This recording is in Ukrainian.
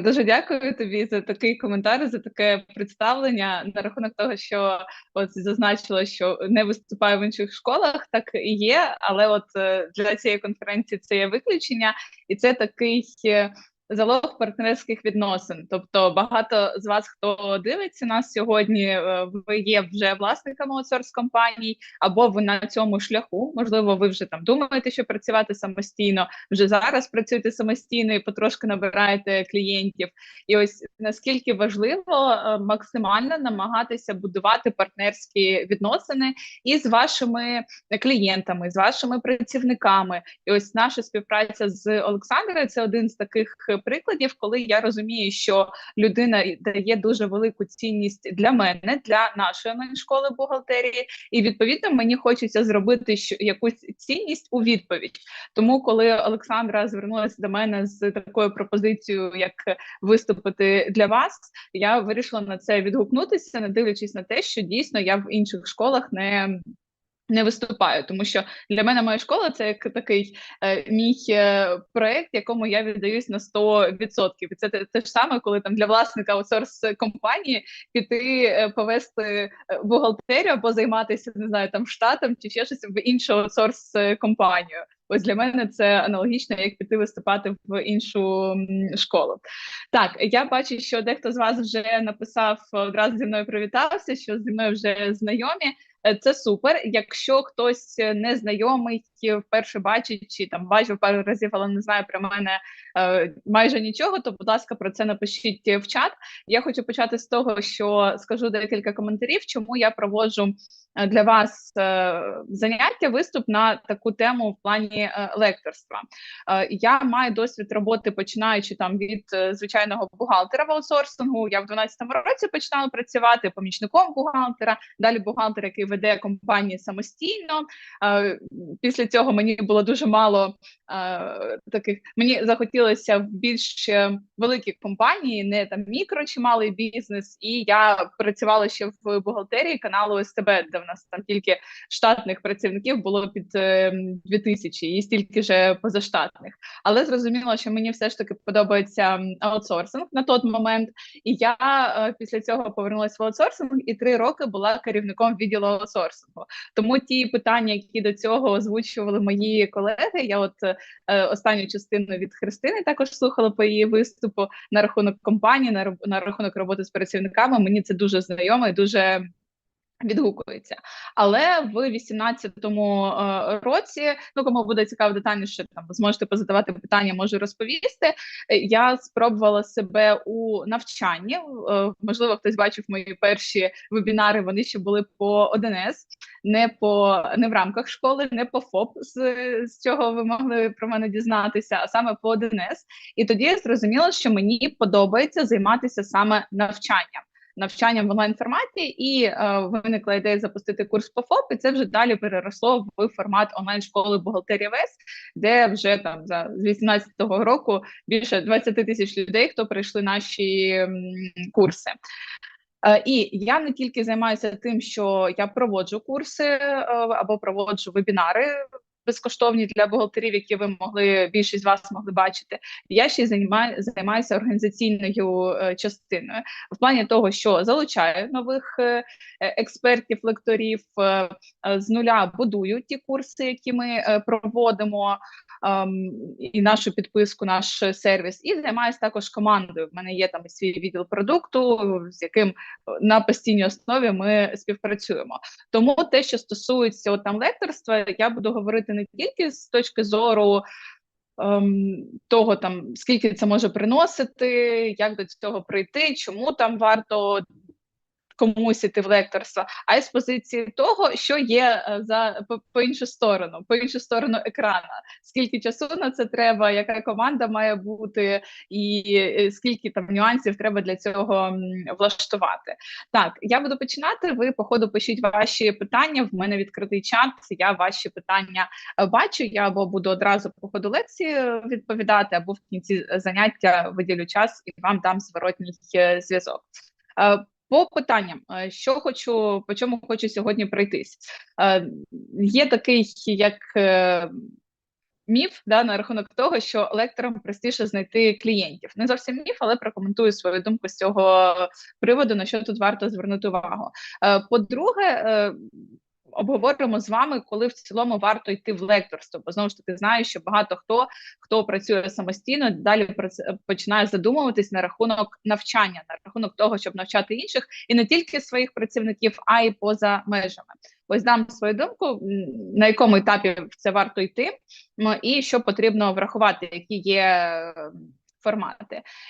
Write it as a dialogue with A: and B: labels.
A: дуже дякую тобі за такий коментар, за таке представлення на рахунок того, що от зазначила, що не виступаю в інших школах, так і є. Але от е, для цієї конференції це є виключення, і це такий е, залог партнерських відносин. Тобто, багато з вас, хто дивиться нас сьогодні, е, ви є вже власниками аутсорс компаній, або ви на цьому шляху. Можливо, ви вже там думаєте, що працювати самостійно. Вже зараз працюєте самостійно і потрошки набираєте клієнтів. І ось наскільки важливо е, максимально намагатися будувати партнерські відносини із вашими клієнтами, з вашими працівниками. І ось наша співпраця з Олександрою це один з таких прикладів, коли я розумію, що людина дає дуже велику цінність для мене, для нашої школи бухгалтерії, і відповідно мені хочеться зробити якусь цінність у відповідь. Тому, коли Олександра звернулася до мене з такою пропозицією, як виступити для вас, я вирішила на це відгукнутися, не дивлячись на те, що дійсно я в інших школах не не виступаю, тому що для мене моя школа це як такий е, мій е, проект, якому я віддаюсь на 100%. І це те, те ж саме, коли там для власника аутсорс компанії піти е, повести е, бухгалтерію або займатися не знаю там штатом чи ще щось в іншу аутсорс е, компанію. Ось для мене це аналогічно, як піти виступати в іншу школу. Так, я бачу, що дехто з вас вже написав одразу зі мною привітався, що зі мною вже знайомі. Е, це супер. Якщо хтось не знайомий, вперше бачить чи там бачив пару разів, але не знає про мене е, майже нічого, то будь ласка, про це напишіть в чат. Я хочу почати з того, що скажу декілька коментарів, чому я проводжу Е, для вас е, заняття, виступ на таку тему в плані е, лекторства. Я маю досвід роботи, починаючи там від звичайного бухгалтера в аутсорсингу. Я в 2012 році починала працювати помічником бухгалтера. Далі бухгалтер, який веде компанії самостійно. Після цього мені було дуже мало таких. Мені захотілося в більш великі компанії, не там мікро чи малий бізнес. І я працювала ще в бухгалтерії каналу СТБ, де в нас там тільки штатних працівників було під 2000 ем, і стільки ж позаштатних. Але зрозуміло, що мені все ж таки подобається аутсорсинг на той момент. І я е, після цього повернулася в аутсорсинг і три роки була керівником відділу аутсорсингу. Тому ті питання, які до цього озвучували мої колеги, я от е, останню частину від Христини також слухала по її виступу на рахунок компанії, на, на рахунок роботи з працівниками. Мені це дуже знайомо і дуже Відгукується, але в 18-му е, році, ну кому буде цікаво детальніше, там зможете позадавати питання, можу розповісти. Я спробувала себе у навчанні. Е, можливо, хтось бачив мої перші вебінари. Вони ще були по ОДНС, не по не в рамках школи, не по ФОП, з, з чого ви могли про мене дізнатися, а саме по ОДНС. І тоді я зрозуміла, що мені подобається займатися саме навчанням навчанням в онлайн форматі, і е, виникла ідея запустити курс по ФОП, і це вже далі переросло в формат онлайн школи бухгалтерія ВЕС, де вже там за з 18-го року більше 20 тисяч людей, хто пройшли наші м, курси. Е, і я не тільки займаюся тим, що я проводжу курси е, або проводжу вебінари безкоштовні для бухгалтерів, які ви могли більшість з вас могли бачити. Я ще займаю, займаюся організаційною е, частиною в плані того, що залучаю нових е, експертів, лекторів е, з нуля будую ті курси, які ми проводимо. Ем, і нашу підписку, наш сервіс, і займаюся також командою. В мене є там свій відділ продукту, з яким на постійній основі ми співпрацюємо. Тому те, що стосується от, там лекторства, я буду говорити не тільки з точки зору. Ем, того там скільки це може приносити, як до цього прийти, чому там варто комусь в лекторство, а й з позиції того, що є е, за по, по іншу сторону, по іншу сторону екрана. Скільки часу на це треба, яка команда має бути, і е, скільки там нюансів треба для цього влаштувати? Так, я буду починати. Ви по ходу пишіть ваші питання. В мене відкритий чат. Я ваші питання е, бачу. Я або буду одразу по ходу лекції відповідати, або в кінці заняття виділю час і вам дам зворотній зв'язок. По питанням, е, що хочу, по чому хочу сьогодні пройтись. Е, є такий як е, міф да, на рахунок того, що лекторам простіше знайти клієнтів. Не зовсім міф, але прокоментую свою думку з цього приводу, на що тут варто звернути увагу. По-друге, обговоримо з вами, коли в цілому варто йти в лекторство, бо знову ж таки знаю, що багато хто хто працює самостійно, далі починає задумуватись на рахунок навчання, на рахунок того, щоб навчати інших, і не тільки своїх працівників, а й поза межами. Ось дам свою думку, на якому етапі це варто йти, і що потрібно врахувати, які є формати.